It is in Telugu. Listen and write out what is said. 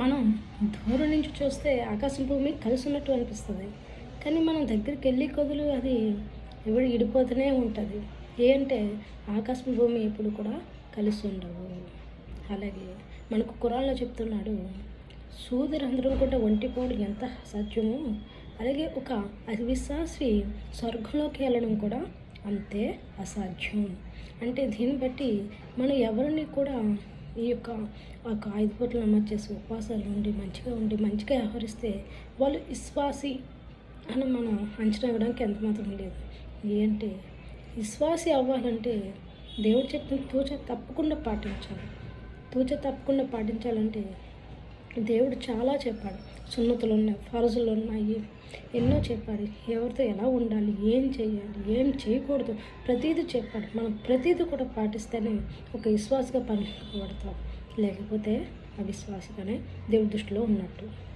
మనం దూరం నుంచి చూస్తే ఆకాశం భూమి కలిసి ఉన్నట్టు అనిపిస్తుంది. కానీ మనం దగ్గరికి వెళ్ళి కొదులు అది ఎవడు ఇడిపోతూనే ఉంటుంది. ఏంటంటే ఆకాశం భూమి ఎప్పుడు కూడా కలిసి ఉండవు. అలాగే మనకు కురాల్లో చెప్తున్నాడు సూదరంధ్రం కూడా ఒంటిపోవడం ఎంత అసాధ్యమో అలాగే ఒక అవిశ్వాసి స్వర్గంలోకి వెళ్ళడం కూడా అంతే అసాధ్యం. అంటే దీన్ని బట్టి మనం ఎవరిని కూడా ఈ యొక్క ఒక ఐదు పూటలు నమోదు చేసి ఉపవాసాలు ఉండి మంచిగా ఉండి మంచిగా వ్యవహరిస్తే వాళ్ళు విశ్వాసి అని మనం అంచనా వేయడానికి ఎంత మాత్రం లేదు. ఏంటి? విశ్వాసి అవ్వాలంటే దేవుడు చెప్పిన తూచ తప్పకుండా పాటించాలి. తూచ తప్పకుండా పాటించాలంటే దేవుడు చాలా చెప్పాడు. సున్నతులు ఉన్నాయి ఫరజులు ఉన్నాయి ఎన్నో చెప్పాడు ఎవరితో ఎలా ఉండాలి? ఏం చేయాలి? ఏం చేయకూడదు? ప్రతిదీ చెప్పాడు. మనం ప్రతిదీ కూడా పాటిస్తేనే ఒక విశ్వాసగా పనిపడతాం. లేకపోతే అవిశ్వాసగానే దేవుడి దృష్టిలో ఉన్నట్టు.